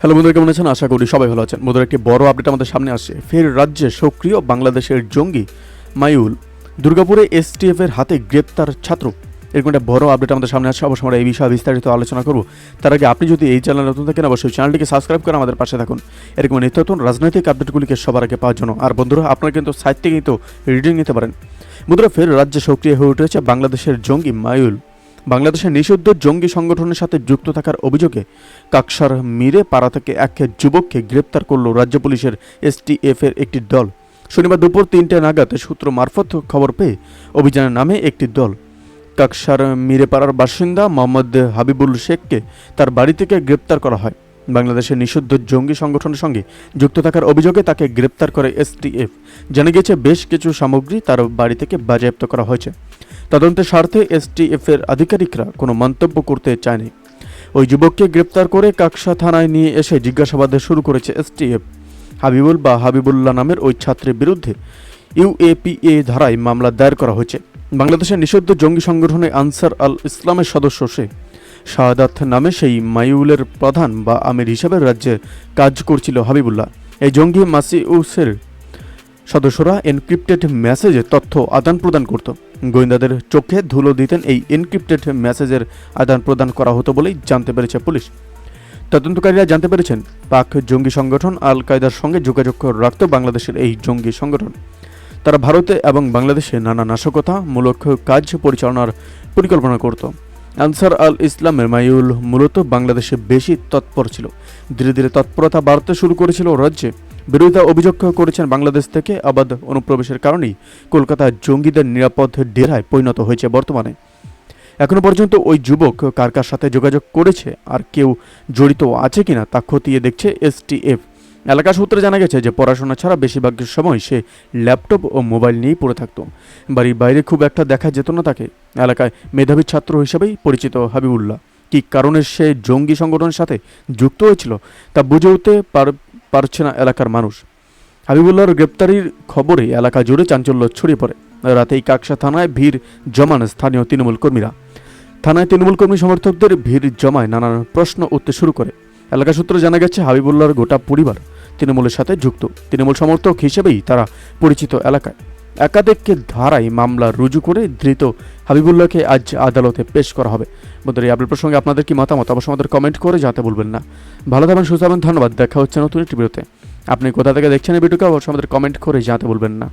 Hello বন্ধুরা, কেমন আছেন? আশা করি সবাই ভালো আছেন। বন্ধুরা, একটি বড় আপডেট আমাদের সামনে আসছে। ফের রাজ্যে সক্রিয় বাংলাদেশের জঙ্গি মাইউল দুর্গাপুরে এসটিএফ এর হাতে গ্রেপ্তার ছাত্র। এরকম একটা বড় আপডেট আমাদের সামনে আসছে। অবশ্যই আমরা এই বিষয়ে বিস্তারিত আলোচনা করব। তার আগে আপনি যদি এই চ্যানেল নতুন থাকেন, অবশ্যই চ্যানেলটিকে সাবস্ক্রাইব করে আমাদের পাশে থাকুন। এরকম নিত্য রাজনৈতিক আপডেটগুলিকে সবার আগে পাওয়ার জন্য। আর বন্ধুরা, আপনারা কিন্তু থেকে কিন্তু রিডিং নিতে পারেন। বন্ধুরা, ফের রাজ্যে সক্রিয় হয়ে উঠেছে বাংলাদেশের জঙ্গি মায়ুল বাংলাদেশের নিষিদ্ধ জঙ্গি সংগঠনের সাথে যুক্ত থাকার অভিযোগে কাকসার মিরে পাড়া থেকে এক যুবককে গ্রেপ্তার করল রাজ্য পুলিশের এসটিএফ এর একটি দল। শনিবার দুপুর তিনটে নাগাদ সূত্র মারফত খবর পেয়ে অভিযানের নামে একটি দল। কাকসার মিরেপাড়ার বাসিন্দা মোহাম্মদ হাবিবুল শেখকে তার বাড়ি থেকে গ্রেপ্তার করা হয়। বাংলাদেশের নিষিদ্ধ জঙ্গি সংগঠনের সঙ্গে যুক্ত থাকার অভিযোগে তাকে গ্রেপ্তার করে এসটিএফ। জানা গেছে বেশ কিছু সামগ্রী তার বাড়ি থেকে বাজেয়াপ্ত করা হয়েছে। তদন্তের স্বার্থে এসটিএফ এর আধিকারিকরা কোনো মন্তব্য করতে চায়নি। ওই যুবককে গ্রেপ্তার করে কাকসা থানায় নিয়ে এসে জিজ্ঞাসাবাদ শুরু করেছে এসটিএফ। হাবিবুল বা হাবিবুল্লাহ নামের ওই ছাত্রের বিরুদ্ধে ইউএপিএ ধারায় মামলা দায়ের করা হয়েছে। বাংলাদেশের নিষিদ্ধ জঙ্গি সংগঠনে আনসার আল ইসলামের সদস্য সে। শাহাদাত নামে সেই মাইউলের প্রধান বা আমির হিসাবে রাজ্যে কাজ করছিল হাবিবুল্লাহ। এই জঙ্গি মাসিউসের সদস্যরা এনক্রিপ্টেড মেসেজে তথ্য আদান প্রদান করত। গোয়েন্দাদের চোখে ধুলো দিতেন এই এনক্রিপ্টেড মেসেজের আদান প্রদান করা হতো বলেই জানতে পেরেছে পুলিশ। তদন্তকারীরা জানতে পেরেছেন, পাক জঙ্গি সংগঠন আল কায়দার সঙ্গে যোগাযোগ রাখত বাংলাদেশের এই জঙ্গি সংগঠন। তারা ভারতে এবং বাংলাদেশে নানা নাশকতামূলক কাজ পরিচালনার পরিকল্পনা করত। আনসার আল ইসলামের মাইউল মূলত বাংলাদেশে বেশি তৎপর ছিল। ধীরে ধীরে তৎপরতা বাড়তে শুরু করেছিল রাজ্যে। বিরোধিতা অভিযোগ করেছেন বাংলাদেশ থেকে আবাদ অনুপ্রবেশের কারণেই কলকাতা জঙ্গিদের নিরাপদ ডেরায় পরিণত হয়েছে বর্তমানে। এখনও পর্যন্ত ওই যুবক কার কার সাথে যোগাযোগ করেছে, আর কেউ জড়িত আছে কিনা তা খতিয়ে দেখছে এসটিএফ। এলাকা সূত্রে জানা গেছে যে পড়াশোনা ছাড়া বেশিরভাগ সময় সে ল্যাপটপ ও মোবাইল নিয়েই পড়ে থাকতো। বাড়ির বাইরে খুব একটা দেখা যেত না তাকে। এলাকায় মেধাবী ছাত্র হিসেবেই পরিচিত হাবিবুল্লাহ। কী কারণে সে জঙ্গি সংগঠনের সাথে যুক্ত হয়েছিল তা বুঝে উঠতে পারছে না এলাকার মানুষ। হাবিবুল্লাহর গ্রেপ্তারির খবরে এলাকা জুড়ে চাঞ্চল্য ছড়িয়ে পড়ে। রাতেই কাকসা থানায় ভিড় জমান স্থানীয় তৃণমূল কর্মীরা। থানায় তৃণমূল কর্মী সমর্থকদের ভিড় জমায় নানান প্রশ্ন উঠতে শুরু করে। এলাকা সূত্রে জানা গেছে, হাবিবুল্লাহর গোটা পরিবার তৃণমূলের সাথে যুক্ত। তৃণমূল সমর্থক হিসেবেই তারা পরিচিত এলাকায়। একাধিককে ধারায় মামলা রুজু করে ধৃত হাবিবুল্লাহকে আজ আদালতে পেশ করা হবে। বন্ধুরা, এই আপডেট প্রসঙ্গে আপনাদের কি মতামত? অবশ্যই আমাদের কমেন্ট করে জানাতে বলবেন না। ভালো থাকবেন, সুস্থ ধন্যবাদ। দেখা হচ্ছে নতুন একটি ভিডিওতে। আপনি কোথা থেকে দেখছেন এই ভিডিওকে অবশ্যই আমাদের কমেন্ট করে জানাতে বলবেন না।